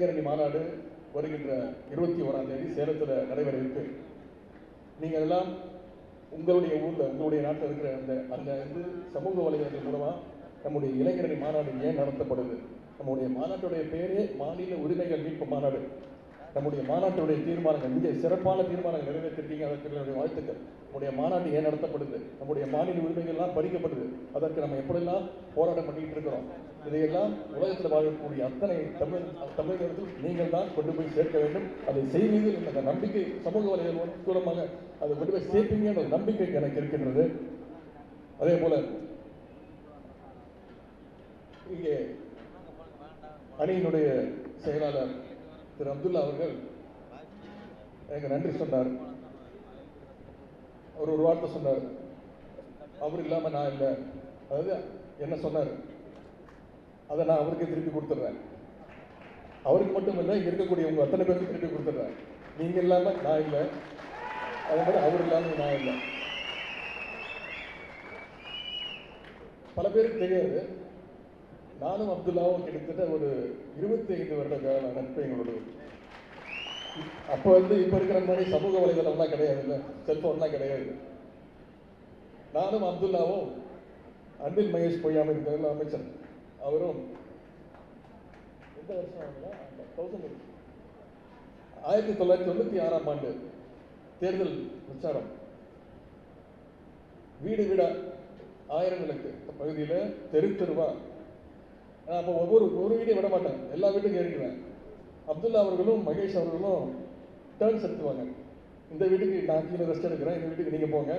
இளைஞரணி மாநாடு வருகின்ற இருபத்தி ஓராம் தேதி சேலத்தில் நடைபெற இருக்கு. நீங்கள் எல்லாம் உங்களுடைய ஊரில் உங்களுடைய நாட்டில் இருக்கிற அந்த அந்த வந்து சமூக வலைதளங்கள் மூலமாக நம்முடைய இளைஞரணி மாநாடு ஏன் நடத்தப்படுது? நம்முடைய மாநாட்டுடைய பேரே மாநில உரிமைகள் மீட்பு மாநாடு. நம்முடைய மாநாட்டுடைய தீர்மானங்கள் மிக சிறப்பான தீர்மானங்கள் நிறைவேற்றிருக்கீங்க அதற்கு என்னுடைய வாழ்த்துக்கள். நம்முடைய மாநாடு ஏன் நடத்தப்படுது? நம்முடைய மாநில உரிமைகள்லாம் பறிக்கப்படுது அதற்கு நம்ம எப்படியெல்லாம் போராட்டம் பண்ணிக்கிட்டு இருக்கிறோம்? இதையெல்லாம் உலகத்தில் வாழக்கூடிய அத்தனை தமிழ் தமிழகத்தில் நீங்கள் தான் கொண்டு போய் சேர்க்க வேண்டும். அதை செய்வீர்கள் என்ற அந்த நம்பிக்கை சமூக வலைகள் மூலமாக அதை கொண்டு போய் சேர்ப்பீங்க என்ற நம்பிக்கை எனக்கு இருக்கின்றது. அதே போல இங்கே அணியினுடைய செயலாளர் திரு அப்துல்லா அவர்கள் எனக்கு நன்றி சொன்னார். அவர் ஒரு வார்த்தை சொன்னார். அவர் இல்லாமல் நான் இல்லை. அதாவது என்ன சொன்னார்? அதை நான் அவருக்கு திருப்பி கொடுத்துட்றேன். அவருக்கு மட்டும் இல்லை இங்க இருக்கக்கூடிய உங்கள் அத்தனை பேருக்கு திருப்பி கொடுத்துட்றேன். நீங்க இல்லாம நான் இல்லை. அதே மாதிரி அவர் இல்லாம நான் இல்லை. பல பேருக்கு தெரியாது. நானும் அப்துல்லாவும் கிட்டத்தட்ட ஒரு இருபத்தி ஐந்து வருட கால நட்பு எங்களோட அப்போ வந்து இப்போ இருக்கிற மாதிரி சமூக வலைதளம்லாம் கிடையாது இல்லை செல்ஃபோன்லாம் கிடையாது. நானும் அப்துல்லாவும் அன்பில் மகேஷ் பொய்யாமல் இருக்கிற அமைச்சர். அவரும் எந்த வருஷம் ஆகுதுன்னா தௌசண்ட் ஆயிரத்தி தொள்ளாயிரத்தி தொண்ணூற்றி ஆறாம் ஆண்டு தேர்தல் பிரச்சாரம். வீடு வீடா ஆயிரம் விளக்கு. பகுதியில் தெரு தெருவா அப்போ ஒவ்வொரு ஒரு வீட்டையும் விட மாட்டேன். எல்லா வீட்டுக்கும் ஏறிடுவேன் அப்துல்லா அவர்களும் மகேஷ் அவர்களும் டேர்ன்ஸ் எடுத்துவாங்க. இந்த வீட்டுக்கு நான் கீழே ரெஸ்ட் எடுக்கிறேன். இந்த வீட்டுக்கு நீங்கள் போங்க.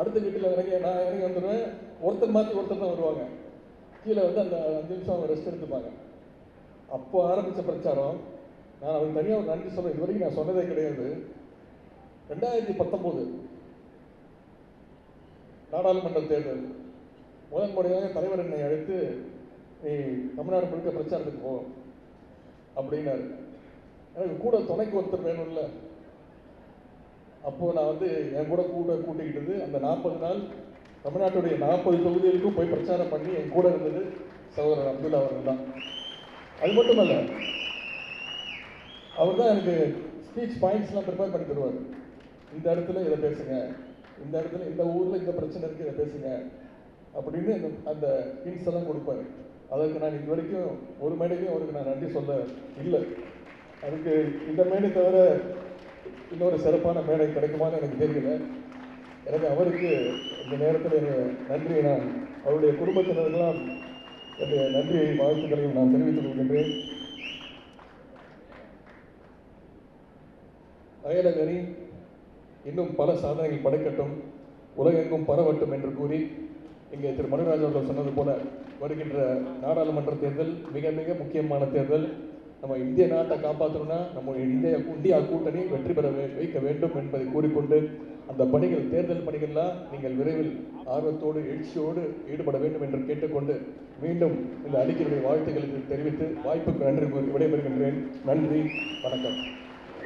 அடுத்த வீட்டில் இறங்கி நான் இறங்கி வந்துடுவேன். ஒருத்தர் மாற்றி ஒருத்தர் தான் வருவாங்க. கீழே வந்து அந்த அஞ்சு நிமிஷம் அவங்க ரெஸ்ட் எடுத்துப்பாங்க. அப்போ ஆரம்பித்த பிரச்சாரம் நான் அவருக்கு தனியாக ஒரு நன்றி சொல்ல இது வரைக்கும் நான் சொன்னதே கிடையாது. ரெண்டாயிரத்தி பத்தொம்போது நாடாளுமன்ற தேர்தல். முதன் முறையாக தலைவர் என்னை அழைத்து நீ தமிழ்நாடு முழுக்க பிரச்சாரத்துக்கு போ. அப்படின்னாரு. எனக்கு கூட துணைக்கு ஒருத்தர் வேணும்ல. அப்போ நான் வந்து என் கூட கூட கூட்டிக்கிட்டது அந்த நாற்பது நாள் தமிழ்நாட்டுடைய நாற்பது தொகுதிகளுக்கும் போய் பிரச்சாரம் பண்ணி என் கூட இருந்தது சகோதரர் அப்துல்லா அவர்கள் தான். அது மட்டுமல்ல அவர் தான் எனக்கு ஸ்பீச் பாயிண்ட்ஸ்லாம் ப்ரிப்பேர் பண்ணி தருவார். இந்த இடத்துல இதை பேசுங்க. இந்த இடத்துல இந்த ஊரில் இந்த பிரச்சனை இருக்குது இதை பேசுங்க. அப்படின்னு அந்த அந்த ஹிண்ட்ஸ் எல்லாம் கொடுப்பாரு. அதற்கு நான் இது வரைக்கும் ஒரு மேடைக்கும் அவருக்கு நான் நன்றி சொல்ல இல்லை. அதுக்கு இந்த மேடை தவிர இன்னொரு சிறப்பான மேடை கிடைக்குமான்னு எனக்கு தெரியல. எனவே அவருக்கு இந்த நேரத்தில் என் நன்றியை நான் அவருடைய குடும்பத்தினருக்கெல்லாம் என்னுடைய நன்றியை வாழ்த்துக்களையும் நான் தெரிவித்துக் கொள்கின்றேன். அயலகரி இன்னும் பல சாதனைகள் படைக்கட்டும். உலகெங்கும் பரவட்டும் என்று கூறி இங்கே திரு மனுராஜ் அவர்கள் சொன்னது போல வருகின்ற நாடாளுமன்ற தேர்தல் மிக மிக முக்கியமான தேர்தல். நம்ம இந்திய நாட்டை காப்பாற்றணும்னா நம்முடைய இந்திய இந்தியா கூட்டணி வெற்றி பெற வைக்க வேண்டும் என்பதை கூறிக்கொண்டு அந்த பணிகள் தேர்தல் பணிகள்லாம் நீங்கள் விரைவில் ஆர்வத்தோடு எழுச்சியோடு ஈடுபட வேண்டும் என்று கேட்டுக்கொண்டு மீண்டும் இந்த அறிக்கையுடைய வாழ்த்துக்களுக்கு தெரிவித்து வாய்ப்புக்கு நன்றி விடைபெறுகின்றேன். நன்றி வணக்கம்.